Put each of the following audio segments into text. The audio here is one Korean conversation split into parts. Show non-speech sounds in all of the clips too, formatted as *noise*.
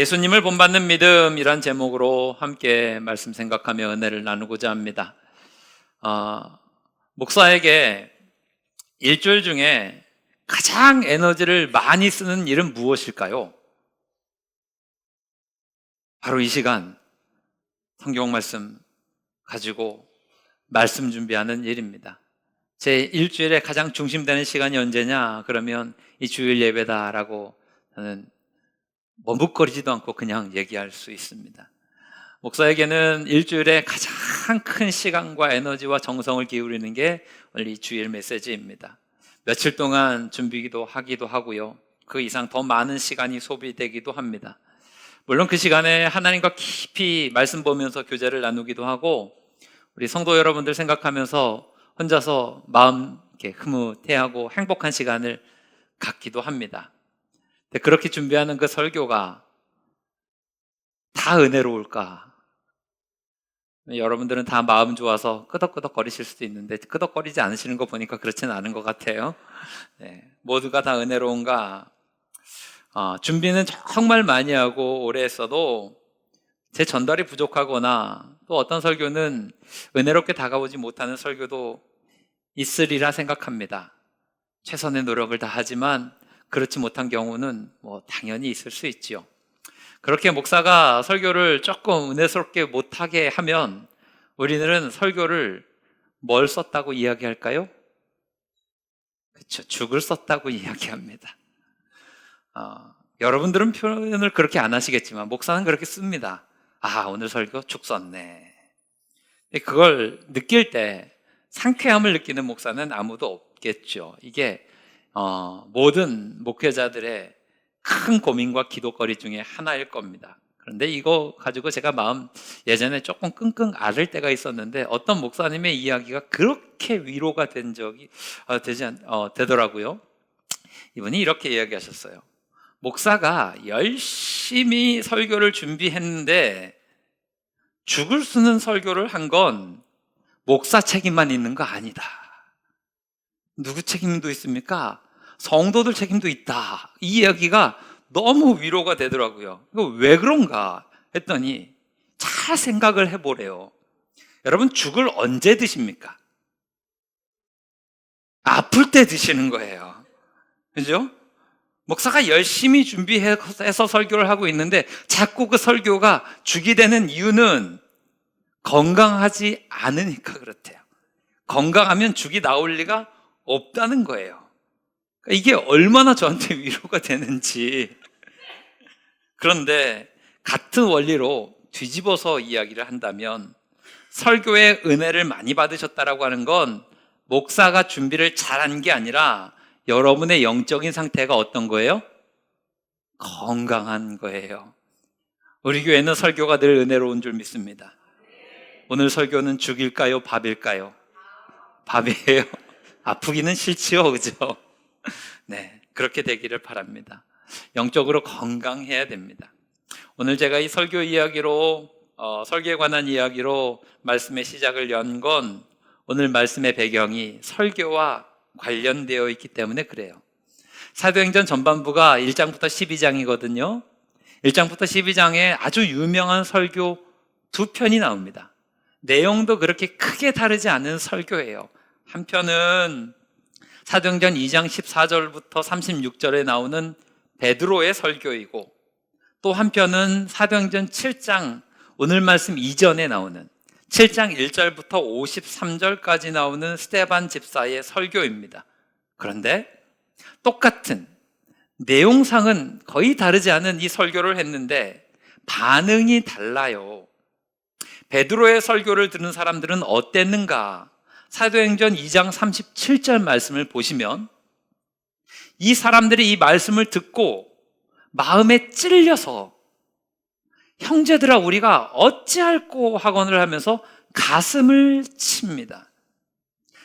예수님을 본받는 믿음이란 제목으로 함께 말씀 생각하며 은혜를 나누고자 합니다. 어, 목사에게 일주일 중에 가장 에너지를 많이 쓰는 일은 무엇일까요? 바로 이 시간 성경 말씀 가지고 말씀 준비하는 일입니다. 제 일주일에 가장 중심되는 시간이 언제냐? 그러면 이 주일 예배다라고 저는 머뭇거리지도 않고 그냥 얘기할 수 있습니다. 목사에게는 일주일에 가장 큰 시간과 에너지와 정성을 기울이는 게이 주일 메시지입니다. 며칠 동안 준비기도 하기도 하고요. 그 이상 더 많은 시간이 소비되기도 합니다. 물론 그 시간에 하나님과 깊이 말씀 보면서 교제를 나누기도 하고 우리 성도 여러분들 생각하면서 혼자서 마음 이렇게 흐뭇해하고 행복한 시간을 갖기도 합니다. 그렇게 준비하는 그 설교가 다 은혜로울까? 여러분들은 다 마음 좋아서 끄덕끄덕 거리실 수도 있는데 끄덕거리지 않으시는 거 보니까 그렇지는 않은 것 같아요. 네, 모두가 다 은혜로운가? 어, 준비는 정말 많이 하고 오래 했어도 제 전달이 부족하거나 또 어떤 설교는 은혜롭게 다가오지 못하는 설교도 있으리라 생각합니다. 최선의 노력을 다하지만 그렇지 못한 경우는 뭐 당연히 있을 수 있지요. 그렇게 목사가 설교를 조금 은혜스럽게 못하게 하면 우리들은 설교를 뭘 썼다고 이야기할까요? 그렇죠. 죽을 썼다고 *laughs* 이야기합니다. 어, 여러분들은 표현을 그렇게 안 하시겠지만 목사는 그렇게 씁니다. 아 오늘 설교 죽 썼네. 그걸 느낄 때 상쾌함을 느끼는 목사는 아무도 없겠죠. 이게 어, 모든 목회자들의 큰 고민과 기도거리 중에 하나일 겁니다. 그런데 이거 가지고 제가 마음 예전에 조금 끙끙 앓을 때가 있었는데 어떤 목사님의 이야기가 그렇게 위로가 된 적이 어, 되지 않, 어, 되더라고요. 이분이 이렇게 이야기하셨어요. 목사가 열심히 설교를 준비했는데 죽을 쓰는 설교를 한 건 목사 책임만 있는 거 아니다. 누구 책임도 있습니까? 성도들 책임도 있다. 이 이야기가 너무 위로가 되더라고요. 이거 왜 그런가 했더니 잘 생각을 해보래요. 여러분, 죽을 언제 드십니까? 아플 때 드시는 거예요. 그죠? 목사가 열심히 준비해서 설교를 하고 있는데 자꾸 그 설교가 죽이 되는 이유는 건강하지 않으니까 그렇대요. 건강하면 죽이 나올 리가 없다는 거예요. 그러니까 이게 얼마나 저한테 위로가 되는지. 그런데 같은 원리로 뒤집어서 이야기를 한다면 설교의 은혜를 많이 받으셨다라고 하는 건 목사가 준비를 잘한 게 아니라 여러분의 영적인 상태가 어떤 거예요? 건강한 거예요. 우리 교회는 설교가 늘 은혜로운 줄 믿습니다. 오늘 설교는 죽일까요? 밥일까요? 밥이에요. 아프기는 싫지요, 그죠? *laughs* 네, 그렇게 되기를 바랍니다. 영적으로 건강해야 됩니다. 오늘 제가 이 설교 이야기로, 어, 설교에 관한 이야기로 말씀의 시작을 연 건 오늘 말씀의 배경이 설교와 관련되어 있기 때문에 그래요. 사도행전 전반부가 1장부터 12장이거든요. 1장부터 12장에 아주 유명한 설교 두 편이 나옵니다. 내용도 그렇게 크게 다르지 않은 설교예요. 한 편은 사도행전 2장 14절부터 36절에 나오는 베드로의 설교이고 또 한편은 사도행전 7장 오늘 말씀 이전에 나오는 7장 1절부터 53절까지 나오는 스테반 집사의 설교입니다. 그런데 똑같은 내용상은 거의 다르지 않은 이 설교를 했는데 반응이 달라요. 베드로의 설교를 들은 사람들은 어땠는가? 사도행전 2장 37절 말씀을 보시면 이 사람들이 이 말씀을 듣고 마음에 찔려서 형제들아 우리가 어찌할꼬 하건을 하면서 가슴을 칩니다.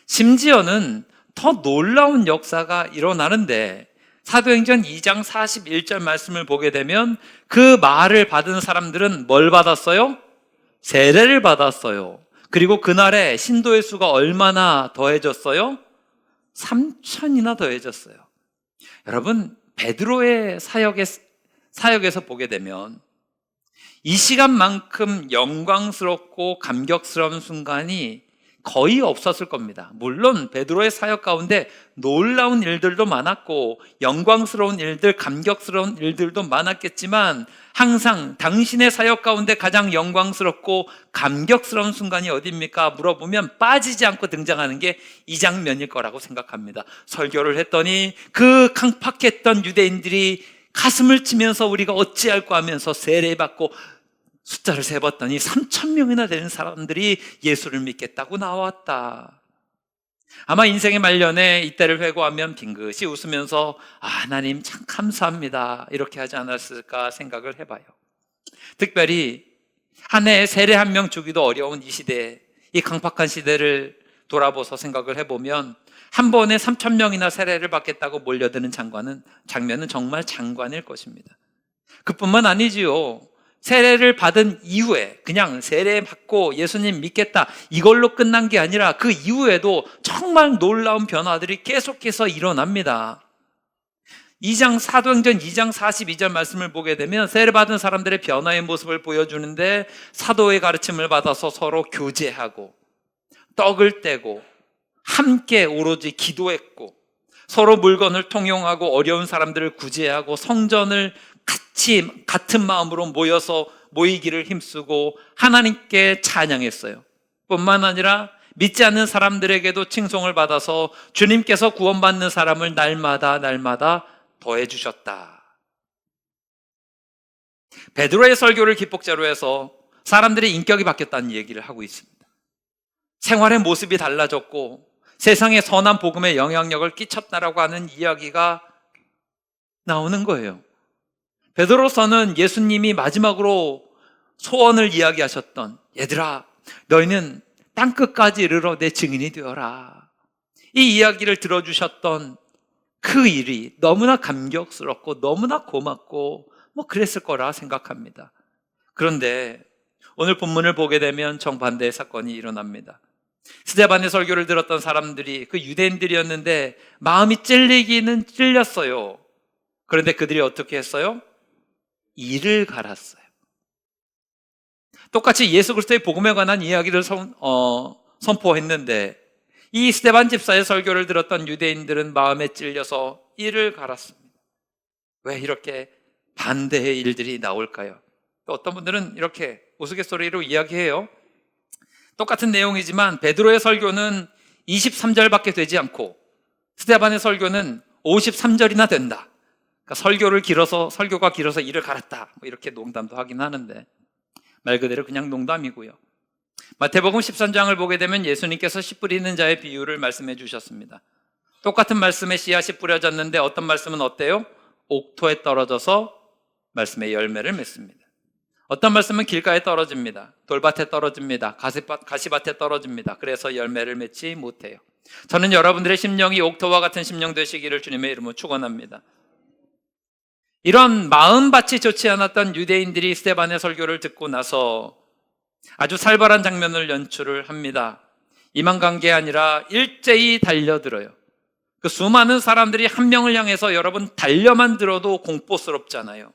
심지어는 더 놀라운 역사가 일어나는데 사도행전 2장 41절 말씀을 보게 되면 그 말을 받은 사람들은 뭘 받았어요? 세례를 받았어요. 그리고 그날에 신도의 수가 얼마나 더해졌어요? 3천이나 더해졌어요. 여러분, 베드로의 사역의 사역에서 보게 되면 이 시간만큼 영광스럽고 감격스러운 순간이 거의 없었을 겁니다. 물론 베드로의 사역 가운데 놀라운 일들도 많았고 영광스러운 일들, 감격스러운 일들도 많았겠지만 항상 당신의 사역 가운데 가장 영광스럽고 감격스러운 순간이 어디입니까? 물어보면 빠지지 않고 등장하는 게 이 장면일 거라고 생각합니다. 설교를 했더니 그 강팍했던 유대인들이 가슴을 치면서 우리가 어찌할까 하면서 세례받고 숫자를 세봤더니 3천 명이나 되는 사람들이 예수를 믿겠다고 나왔다. 아마 인생의 말년에 이때를 회고하면 빙긋이 웃으면서 아, 하나님 참 감사합니다. 이렇게 하지 않았을까 생각을 해봐요. 특별히 한 해에 세례 한 명 주기도 어려운 이 시대, 이 강팍한 시대를 돌아보서 생각을 해보면 한 번에 3천 명이나 세례를 받겠다고 몰려드는 장관은 장면은 정말 장관일 것입니다. 그뿐만 아니지요. 세례를 받은 이후에 그냥 세례 받고 예수님 믿겠다 이걸로 끝난 게 아니라 그 이후에도 정말 놀라운 변화들이 계속해서 일어납니다. 2장 사도행전 2장 42절 말씀을 보게 되면 세례 받은 사람들의 변화의 모습을 보여주는데 사도의 가르침을 받아서 서로 교제하고 떡을 떼고 함께 오로지 기도했고 서로 물건을 통용하고 어려운 사람들을 구제하고 성전을 같이 같은 마음으로 모여서 모이기를 힘쓰고 하나님께 찬양했어요. 뿐만 아니라 믿지 않는 사람들에게도 칭송을 받아서 주님께서 구원받는 사람을 날마다 날마다 더해 주셨다. 베드로의 설교를 기폭제로 해서 사람들의 인격이 바뀌었다는 얘기를 하고 있습니다. 생활의 모습이 달라졌고 세상에 선한 복음의 영향력을 끼쳤다라고 하는 이야기가 나오는 거예요. 베드로서는 예수님이 마지막으로 소원을 이야기하셨던 얘들아 너희는 땅 끝까지 이르러 내 증인이 되어라. 이 이야기를 들어주셨던 그 일이 너무나 감격스럽고 너무나 고맙고 뭐 그랬을 거라 생각합니다. 그런데 오늘 본문을 보게 되면 정반대의 사건이 일어납니다. 스데반의 설교를 들었던 사람들이 그 유대인들이었는데 마음이 찔리기는 찔렸어요. 그런데 그들이 어떻게 했어요? 이를 갈았어요. 똑같이 예수 그리스도의 복음에 관한 이야기를 선, 어, 선포했는데 이 스테반 집사의 설교를 들었던 유대인들은 마음에 찔려서 이를 갈았습니다. 왜 이렇게 반대의 일들이 나올까요? 어떤 분들은 이렇게 우스갯소리로 이야기해요. 똑같은 내용이지만 베드로의 설교는 23절밖에 되지 않고 스테반의 설교는 53절이나 된다. 그러니까 설교를 길어서 설교가 길어서 이를 갈았다. 뭐 이렇게 농담도 하긴 하는데 말 그대로 그냥 농담이고요. 마태복음 13장을 보게 되면 예수님께서 씨 뿌리는 자의 비유를 말씀해 주셨습니다. 똑같은 말씀에 씨앗이 뿌려졌는데 어떤 말씀은 어때요? 옥토에 떨어져서 말씀의 열매를 맺습니다. 어떤 말씀은 길가에 떨어집니다. 돌밭에 떨어집니다. 가시밭, 가시밭에 떨어집니다. 그래서 열매를 맺지 못해요. 저는 여러분들의 심령이 옥토와 같은 심령 되시기를 주님의 이름으로 축원합니다. 이런 마음밭이 좋지 않았던 유대인들이 스테반의 설교를 듣고 나서 아주 살벌한 장면을 연출을 합니다. 이만 간게 아니라 일제히 달려들어요. 그 수많은 사람들이 한 명을 향해서 여러분 달려만 들어도 공포스럽잖아요.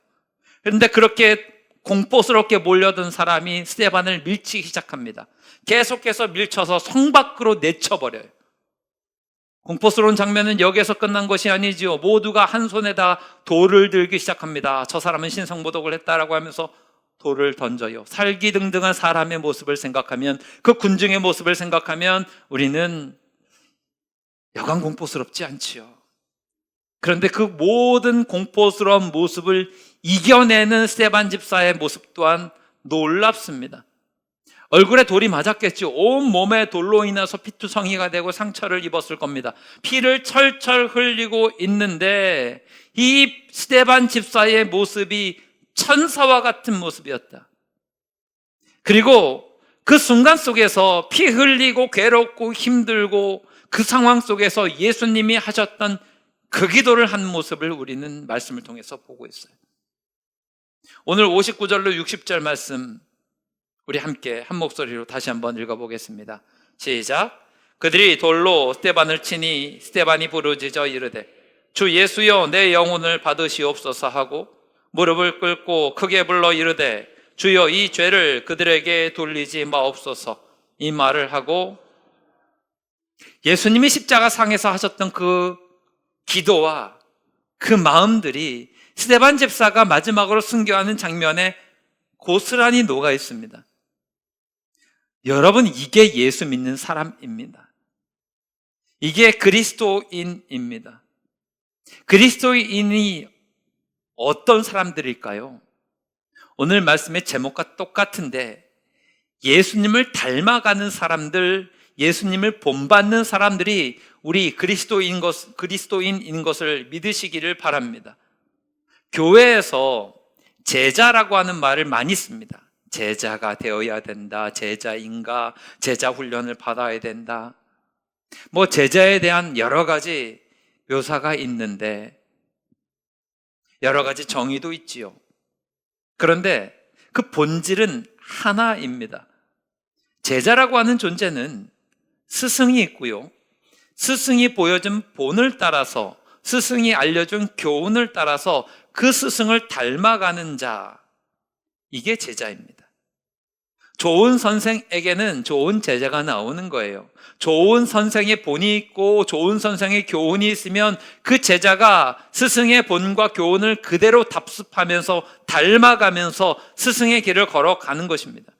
그런데 그렇게 공포스럽게 몰려든 사람이 스테반을 밀치기 시작합니다. 계속해서 밀쳐서 성 밖으로 내쳐버려요. 공포스러운 장면은 여기에서 끝난 것이 아니지요. 모두가 한 손에 다 돌을 들기 시작합니다. 저 사람은 신성모독을 했다라고 하면서 돌을 던져요. 살기 등등한 사람의 모습을 생각하면 그 군중의 모습을 생각하면 우리는 여간 공포스럽지 않지요. 그런데 그 모든 공포스러운 모습을 이겨내는 스테반 집사의 모습 또한 놀랍습니다. 얼굴에 돌이 맞았겠죠. 온 몸에 돌로 인해서 피투성이가 되고 상처를 입었을 겁니다. 피를 철철 흘리고 있는데 이 스테반 집사의 모습이 천사와 같은 모습이었다. 그리고 그 순간 속에서 피 흘리고 괴롭고 힘들고 그 상황 속에서 예수님이 하셨던 그 기도를 한 모습을 우리는 말씀을 통해서 보고 있어요. 오늘 59절로 60절 말씀 우리 함께 한 목소리로 다시 한번 읽어보겠습니다. 시작. 그들이 돌로 스테반을 치니 스테반이 부르짖어 이르되 주 예수여 내 영혼을 받으시옵소서 하고 무릎을 꿇고 크게 불러 이르되 주여 이 죄를 그들에게 돌리지 마옵소서 이 말을 하고 예수님이 십자가 상에서 하셨던 그 기도와 그 마음들이 스테반 집사가 마지막으로 순교하는 장면에 고스란히 녹아 있습니다. 여러분, 이게 예수 믿는 사람입니다. 이게 그리스도인입니다. 그리스도인이 어떤 사람들일까요? 오늘 말씀의 제목과 똑같은데 예수님을 닮아가는 사람들, 예수님을 본받는 사람들이 우리 그리스도인 것, 그리스도인인 것을 믿으시기를 바랍니다. 교회에서 제자라고 하는 말을 많이 씁니다. 제자가 되어야 된다. 제자인가? 제자 훈련을 받아야 된다. 뭐 제자에 대한 여러 가지 묘사가 있는데 여러 가지 정의도 있지요. 그런데 그 본질은 하나입니다. 제자라고 하는 존재는 스승이 있고요. 스승이 보여준 본을 따라서 스승이 알려준 교훈을 따라서 그 스승을 닮아가는 자. 이게 제자입니다. 좋은 선생에게는 좋은 제자가 나오는 거예요. 좋은 선생의 본이 있고 좋은 선생의 교훈이 있으면 그 제자가 스승의 본과 교훈을 그대로 답습하면서 닮아가면서 스승의 길을 걸어가는 것입니다.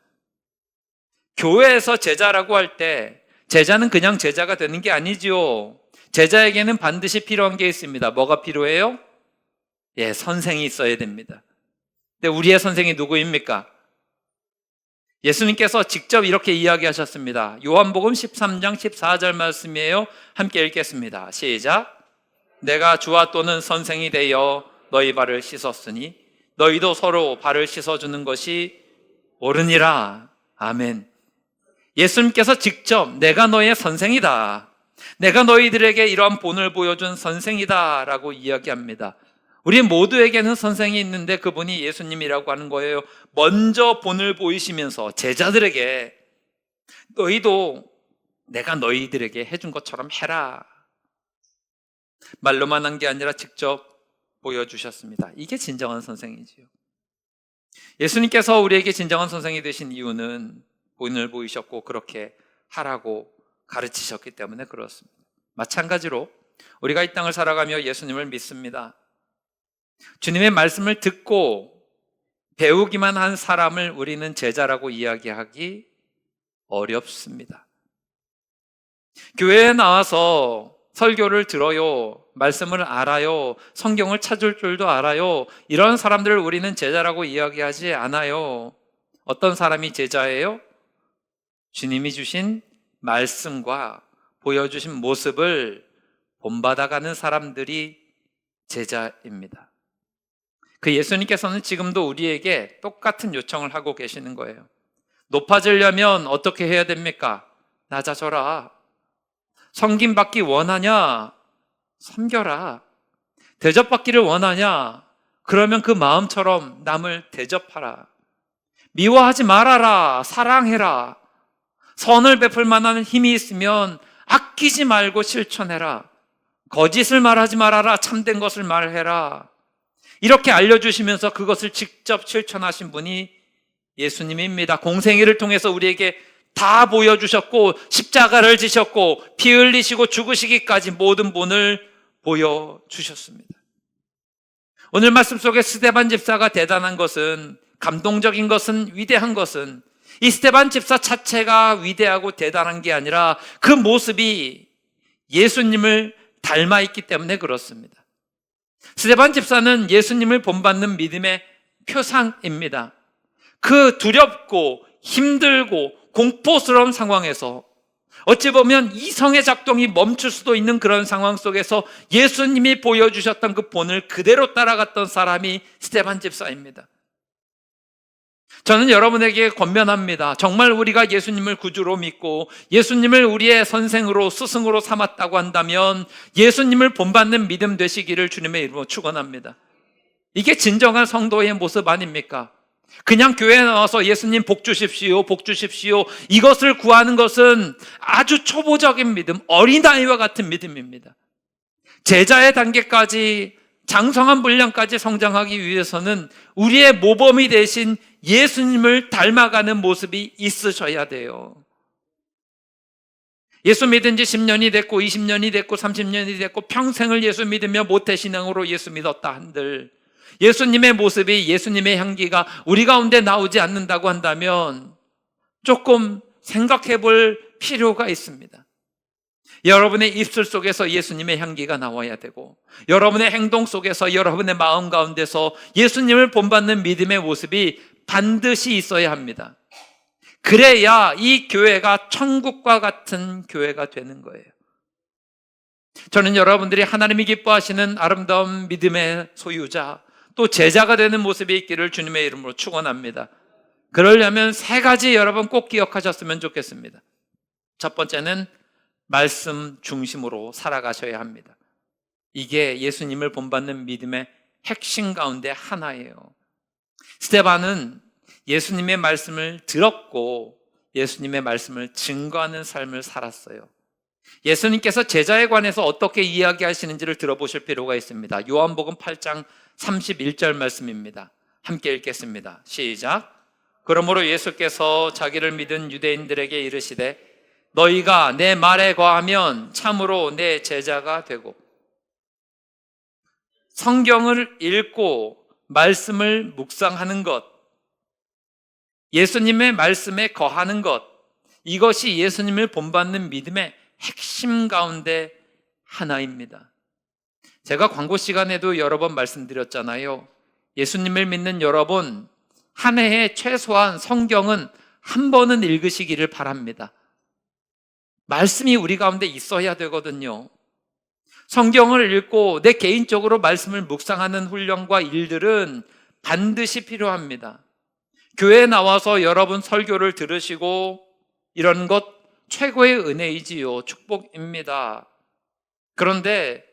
교회에서 제자라고 할 때 제자는 그냥 제자가 되는 게 아니지요. 제자에게는 반드시 필요한 게 있습니다. 뭐가 필요해요? 예, 선생이 있어야 됩니다. 근데 우리의 선생이 누구입니까? 예수님께서 직접 이렇게 이야기하셨습니다. 요한복음 13장 14절 말씀이에요. 함께 읽겠습니다. 시작. 내가 주와 또는 선생이 되어 너희 발을 씻었으니 너희도 서로 발을 씻어주는 것이 옳으니라. 아멘. 예수님께서 직접 내가 너의 선생이다. 내가 너희들에게 이러한 본을 보여준 선생이다. 라고 이야기합니다. 우리 모두에게는 선생이 있는데 그분이 예수님이라고 하는 거예요. 먼저 본을 보이시면서 제자들에게 너희도 내가 너희들에게 해준 것처럼 해라. 말로만 한 게 아니라 직접 보여주셨습니다. 이게 진정한 선생이지요. 예수님께서 우리에게 진정한 선생이 되신 이유는 본을 보이셨고 그렇게 하라고 가르치셨기 때문에 그렇습니다. 마찬가지로 우리가 이 땅을 살아가며 예수님을 믿습니다. 주님의 말씀을 듣고 배우기만 한 사람을 우리는 제자라고 이야기하기 어렵습니다. 교회에 나와서 설교를 들어요. 말씀을 알아요. 성경을 찾을 줄도 알아요. 이런 사람들을 우리는 제자라고 이야기하지 않아요. 어떤 사람이 제자예요? 주님이 주신 말씀과 보여주신 모습을 본받아가는 사람들이 제자입니다. 그 예수님께서는 지금도 우리에게 똑같은 요청을 하고 계시는 거예요. 높아지려면 어떻게 해야 됩니까? 낮아져라. 섬김받기 원하냐? 섬겨라. 대접받기를 원하냐? 그러면 그 마음처럼 남을 대접하라. 미워하지 말아라. 사랑해라. 선을 베풀 만한 힘이 있으면 아끼지 말고 실천해라. 거짓을 말하지 말아라. 참된 것을 말해라. 이렇게 알려주시면서 그것을 직접 실천하신 분이 예수님입니다. 공생애를 통해서 우리에게 다 보여주셨고 십자가를 지셨고 피 흘리시고 죽으시기까지 모든 본을 보여주셨습니다. 오늘 말씀 속에 스테반 집사가 대단한 것은 감동적인 것은 위대한 것은 이 스테반 집사 자체가 위대하고 대단한 게 아니라 그 모습이 예수님을 닮아 있기 때문에 그렇습니다. 스테반 집사는 예수님을 본받는 믿음의 표상입니다. 그 두렵고 힘들고 공포스러운 상황에서 어찌 보면 이성의 작동이 멈출 수도 있는 그런 상황 속에서 예수님이 보여주셨던 그 본을 그대로 따라갔던 사람이 스테반 집사입니다. 저는 여러분에게 권면합니다. 정말 우리가 예수님을 구주로 믿고 예수님을 우리의 선생으로 스승으로 삼았다고 한다면 예수님을 본받는 믿음 되시기를 주님의 이름으로 축원합니다. 이게 진정한 성도의 모습 아닙니까? 그냥 교회에 나와서 예수님 복 주십시오, 복 주십시오. 이것을 구하는 것은 아주 초보적인 믿음, 어린아이와 같은 믿음입니다. 제자의 단계까지 장성한 분량까지 성장하기 위해서는 우리의 모범이 되신 예수님을 닮아가는 모습이 있으셔야 돼요. 예수 믿은 지 10년이 됐고 20년이 됐고 30년이 됐고 평생을 예수 믿으며 모태신앙으로 예수 믿었다 한들 예수님의 모습이 예수님의 향기가 우리 가운데 나오지 않는다고 한다면 조금 생각해 볼 필요가 있습니다. 여러분의 입술 속에서 예수님의 향기가 나와야 되고, 여러분의 행동 속에서 여러분의 마음 가운데서 예수님을 본받는 믿음의 모습이 반드시 있어야 합니다. 그래야 이 교회가 천국과 같은 교회가 되는 거예요. 저는 여러분들이 하나님이 기뻐하시는 아름다운 믿음의 소유자, 또 제자가 되는 모습이 있기를 주님의 이름으로 축원합니다. 그러려면 세 가지 여러분 꼭 기억하셨으면 좋겠습니다. 첫 번째는 말씀 중심으로 살아가셔야 합니다. 이게 예수님을 본받는 믿음의 핵심 가운데 하나예요. 스테반은 예수님의 말씀을 들었고 예수님의 말씀을 증거하는 삶을 살았어요. 예수님께서 제자에 관해서 어떻게 이야기하시는지를 들어보실 필요가 있습니다. 요한복음 8장 31절 말씀입니다. 함께 읽겠습니다. 시작. 그러므로 예수께서 자기를 믿은 유대인들에게 이르시되 너희가 내 말에 거하면 참으로 내 제자가 되고 성경을 읽고 말씀을 묵상하는 것, 예수님의 말씀에 거하는 것, 이것이 예수님을 본받는 믿음의 핵심 가운데 하나입니다. 제가 광고 시간에도 여러 번 말씀드렸잖아요. 예수님을 믿는 여러분, 한 해에 최소한 성경은 한 번은 읽으시기를 바랍니다. 말씀이 우리 가운데 있어야 되거든요. 성경을 읽고 내 개인적으로 말씀을 묵상하는 훈련과 일들은 반드시 필요합니다. 교회에 나와서 여러분 설교를 들으시고 이런 것 최고의 은혜이지요. 축복입니다. 그런데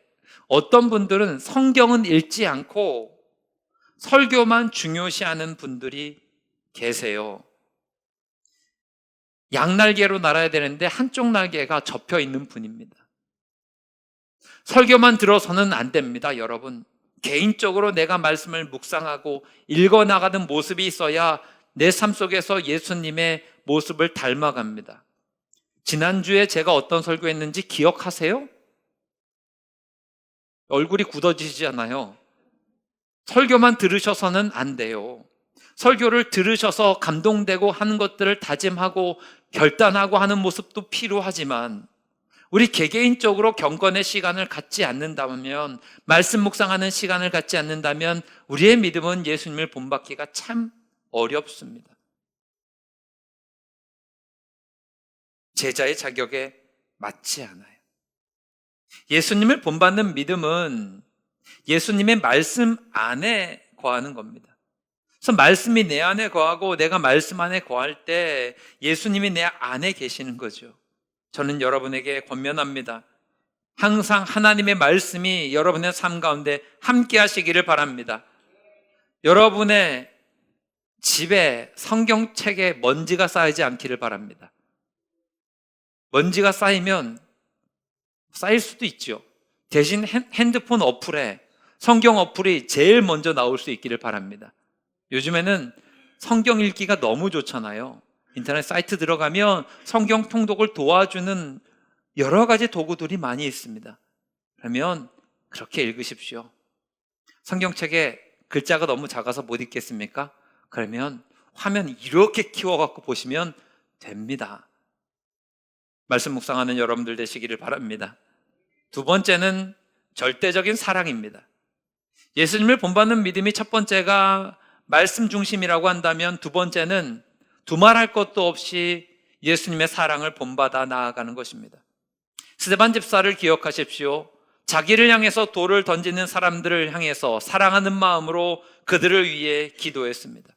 어떤 분들은 성경은 읽지 않고 설교만 중요시하는 분들이 계세요. 양날개로 날아야 되는데 한쪽 날개가 접혀 있는 분입니다. 설교만 들어서는 안 됩니다, 여러분. 개인적으로 내가 말씀을 묵상하고 읽어 나가는 모습이 있어야 내 삶 속에서 예수님의 모습을 닮아갑니다. 지난주에 제가 어떤 설교했는지 기억하세요? 얼굴이 굳어지잖아요. 설교만 들으셔서는 안 돼요. 설교를 들으셔서 감동되고 하는 것들을 다짐하고 결단하고 하는 모습도 필요하지만 우리 개개인적으로 경건의 시간을 갖지 않는다면 말씀 묵상하는 시간을 갖지 않는다면 우리의 믿음은 예수님을 본받기가 참 어렵습니다. 제자의 자격에 맞지 않아요. 예수님을 본받는 믿음은 예수님의 말씀 안에 거하는 겁니다. 그래서 말씀이 내 안에 거하고 내가 말씀 안에 거할 때 예수님이 내 안에 계시는 거죠. 저는 여러분에게 권면합니다. 항상 하나님의 말씀이 여러분의 삶 가운데 함께 하시기를 바랍니다. 여러분의 집에 성경책에 먼지가 쌓이지 않기를 바랍니다. 먼지가 쌓이면 쌓일 수도 있죠. 대신 핸드폰 어플에 성경 어플이 제일 먼저 나올 수 있기를 바랍니다. 요즘에는 성경 읽기가 너무 좋잖아요. 인터넷 사이트 들어가면 성경 통독을 도와주는 여러 가지 도구들이 많이 있습니다. 그러면 그렇게 읽으십시오. 성경책에 글자가 너무 작아서 못 읽겠습니까? 그러면 화면 이렇게 키워갖고 보시면 됩니다. 말씀 묵상하는 여러분들 되시기를 바랍니다. 두 번째는 절대적인 사랑입니다. 예수님을 본받는 믿음이 첫 번째가 말씀 중심이라고 한다면 두 번째는 두말할 것도 없이 예수님의 사랑을 본받아 나아가는 것입니다. 스데반 집사를 기억하십시오. 자기를 향해서 돌을 던지는 사람들을 향해서 사랑하는 마음으로 그들을 위해 기도했습니다.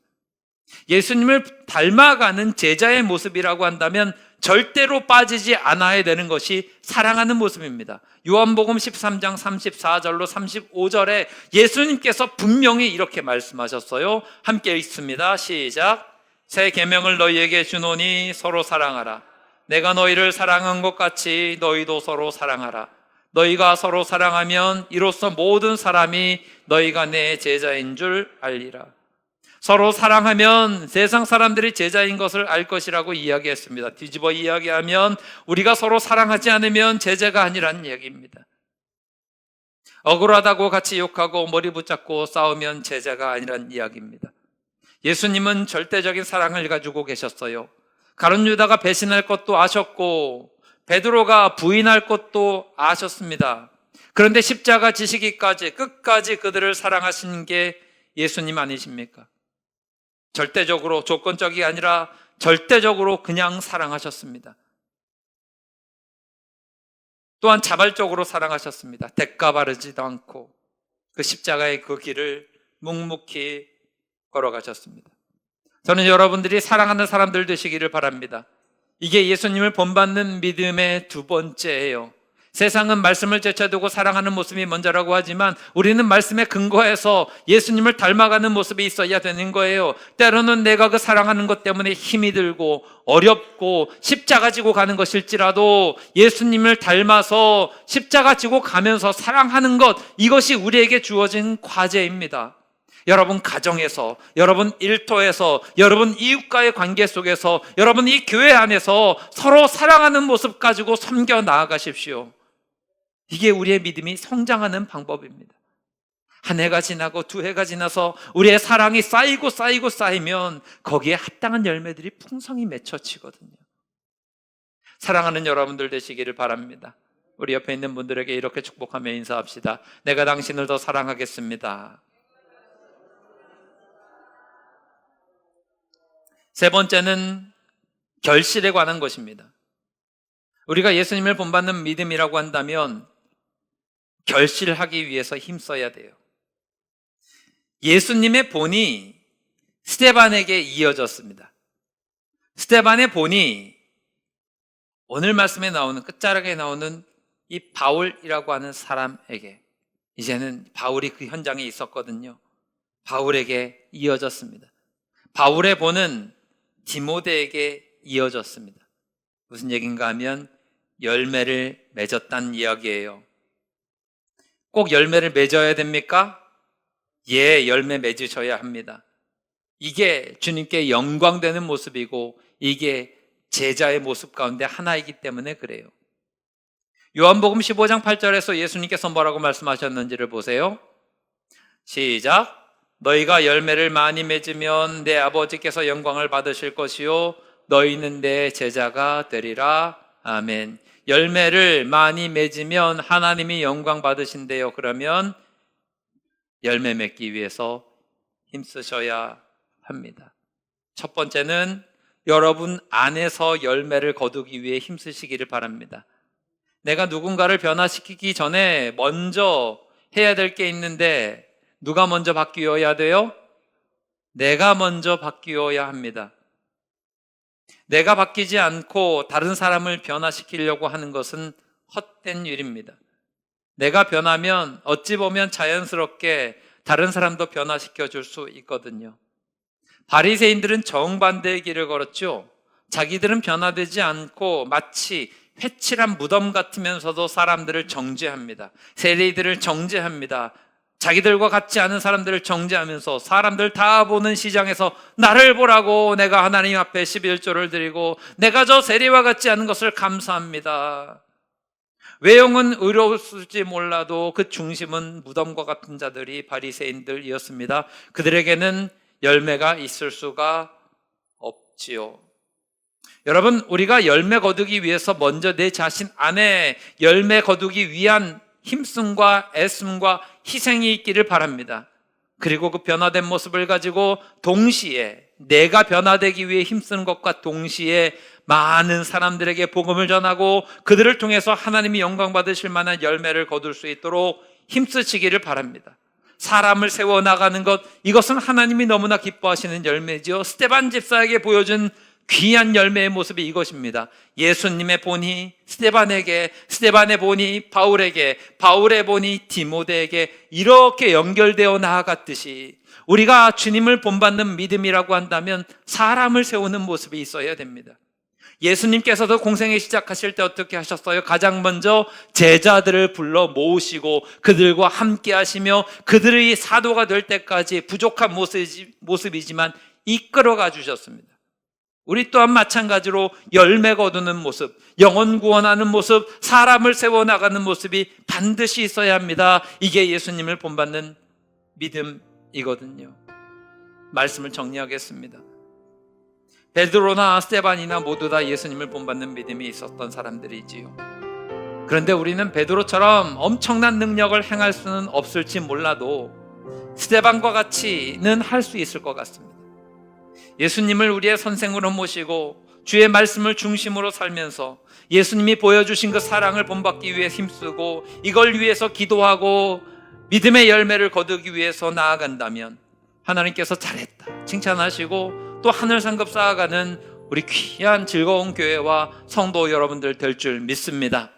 예수님을 닮아가는 제자의 모습이라고 한다면 절대로 빠지지 않아야 되는 것이 사랑하는 모습입니다. 요한복음 13장 34절로 35절에 예수님께서 분명히 이렇게 말씀하셨어요. 함께 읽습니다. 시작. 새 계명을 너희에게 주노니 서로 사랑하라. 내가 너희를 사랑한 것 같이 너희도 서로 사랑하라. 너희가 서로 사랑하면 이로써 모든 사람이 너희가 내 제자인 줄 알리라. 서로 사랑하면 세상 사람들이 제자인 것을 알 것이라고 이야기했습니다. 뒤집어 이야기하면 우리가 서로 사랑하지 않으면 제자가 아니라는 이야기입니다. 억울하다고 같이 욕하고 머리 붙잡고 싸우면 제자가 아니란 이야기입니다. 예수님은 절대적인 사랑을 가지고 계셨어요. 가론 유다가 배신할 것도 아셨고 베드로가 부인할 것도 아셨습니다. 그런데 십자가 지시기까지 끝까지 그들을 사랑하신 게 예수님 아니십니까? 절대적으로 조건적이 아니라 절대적으로 그냥 사랑하셨습니다. 또한 자발적으로 사랑하셨습니다. 대가 바르지도 않고 그 십자가의 그 길을 묵묵히 걸어가셨습니다. 저는 여러분들이 사랑하는 사람들 되시기를 바랍니다. 이게 예수님을 본받는 믿음의 두 번째예요. 세상은 말씀을 제쳐두고 사랑하는 모습이 먼저라고 하지만 우리는 말씀에 근거해서 예수님을 닮아가는 모습이 있어야 되는 거예요. 때로는 내가 그 사랑하는 것 때문에 힘이 들고 어렵고 십자가 지고 가는 것일지라도 예수님을 닮아서 십자가 지고 가면서 사랑하는 것 이것이 우리에게 주어진 과제입니다. 여러분 가정에서, 여러분 일터에서, 여러분 이웃과의 관계 속에서, 여러분 이 교회 안에서 서로 사랑하는 모습 가지고 섬겨 나아가십시오. 이게 우리의 믿음이 성장하는 방법입니다. 한 해가 지나고 두 해가 지나서 우리의 사랑이 쌓이고 쌓이고 쌓이면 거기에 합당한 열매들이 풍성히 맺혀지거든요. 사랑하는 여러분들 되시기를 바랍니다. 우리 옆에 있는 분들에게 이렇게 축복하며 인사합시다. 내가 당신을 더 사랑하겠습니다. 세 번째는 결실에 관한 것입니다. 우리가 예수님을 본받는 믿음이라고 한다면 결실하기 위해서 힘써야 돼요. 예수님의 본이 스테반에게 이어졌습니다. 스테반의 본이 오늘 말씀에 나오는 끝자락에 나오는 이 바울이라고 하는 사람에게 이제는 바울이 그 현장에 있었거든요. 바울에게 이어졌습니다. 바울의 본은 디모데에게 이어졌습니다. 무슨 얘기인가 하면 열매를 맺었다는 이야기예요. 꼭 열매를 맺어야 됩니까? 예, 열매 맺으셔야 합니다. 이게 주님께 영광되는 모습이고 이게 제자의 모습 가운데 하나이기 때문에 그래요. 요한복음 15장 8절에서 예수님께서 뭐라고 말씀하셨는지를 보세요. 시작. 너희가 열매를 많이 맺으면 내 아버지께서 영광을 받으실 것이요 너희는 내 제자가 되리라. 아멘. 열매를 많이 맺으면 하나님이 영광 받으신대요. 그러면 열매 맺기 위해서 힘쓰셔야 합니다. 첫 번째는 여러분 안에서 열매를 거두기 위해 힘쓰시기를 바랍니다. 내가 누군가를 변화시키기 전에 먼저 해야 될 게 있는데 누가 먼저 바뀌어야 돼요? 내가 먼저 바뀌어야 합니다. 내가 바뀌지 않고 다른 사람을 변화시키려고 하는 것은 헛된 일입니다. 내가 변하면 어찌 보면 자연스럽게 다른 사람도 변화시켜 줄 수 있거든요. 바리새인들은 정반대의 길을 걸었죠. 자기들은 변화되지 않고 마치 회칠한 무덤 같으면서도 사람들을 정죄합니다. 세리들을 정죄합니다. 자기들과 같지 않은 사람들을 정죄하면서 사람들 다 보는 시장에서 나를 보라고 내가 하나님 앞에 11조를 드리고 내가 저 세리와 같지 않은 것을 감사합니다. 외형은 의로웠을지 몰라도 그 중심은 무덤과 같은 자들이 바리새인들이었습니다. 그들에게는 열매가 있을 수가 없지요. 여러분, 우리가 열매 거두기 위해서 먼저 내 자신 안에 열매 거두기 위한 힘씀과 애씀과 희생이 있기를 바랍니다. 그리고 그 변화된 모습을 가지고 동시에 내가 변화되기 위해 힘쓰는 것과 동시에 많은 사람들에게 복음을 전하고 그들을 통해서 하나님이 영광 받으실 만한 열매를 거둘 수 있도록 힘쓰시기를 바랍니다. 사람을 세워 나가는 것 이것은 하나님이 너무나 기뻐하시는 열매지요. 스테반 집사에게 보여준 귀한 열매의 모습이 이것입니다. 예수님의 본이 스테반에게, 스테반의 본이 바울에게, 바울의 본이 디모데에게 이렇게 연결되어 나아갔듯이 우리가 주님을 본받는 믿음이라고 한다면 사람을 세우는 모습이 있어야 됩니다. 예수님께서도 공생애 시작하실 때 어떻게 하셨어요? 가장 먼저 제자들을 불러 모으시고 그들과 함께 하시며 그들의 사도가 될 때까지 부족한 모습이- 모습이지만 이끌어가 주셨습니다. 우리 또한 마찬가지로 열매 거두는 모습, 영혼 구원하는 모습, 사람을 세워나가는 모습이 반드시 있어야 합니다. 이게 예수님을 본받는 믿음이거든요. 말씀을 정리하겠습니다. 베드로나 스테반이나 모두 다 예수님을 본받는 믿음이 있었던 사람들이지요. 그런데 우리는 베드로처럼 엄청난 능력을 행할 수는 없을지 몰라도 스테반과 같이는 할 수 있을 것 같습니다. 예수님을 우리의 선생으로 모시고 주의 말씀을 중심으로 살면서 예수님이 보여주신 그 사랑을 본받기 위해 힘쓰고 이걸 위해서 기도하고 믿음의 열매를 거두기 위해서 나아간다면 하나님께서 잘했다 칭찬하시고 또 하늘 상급 쌓아가는 우리 귀한 즐거운 교회와 성도 여러분들 될 줄 믿습니다.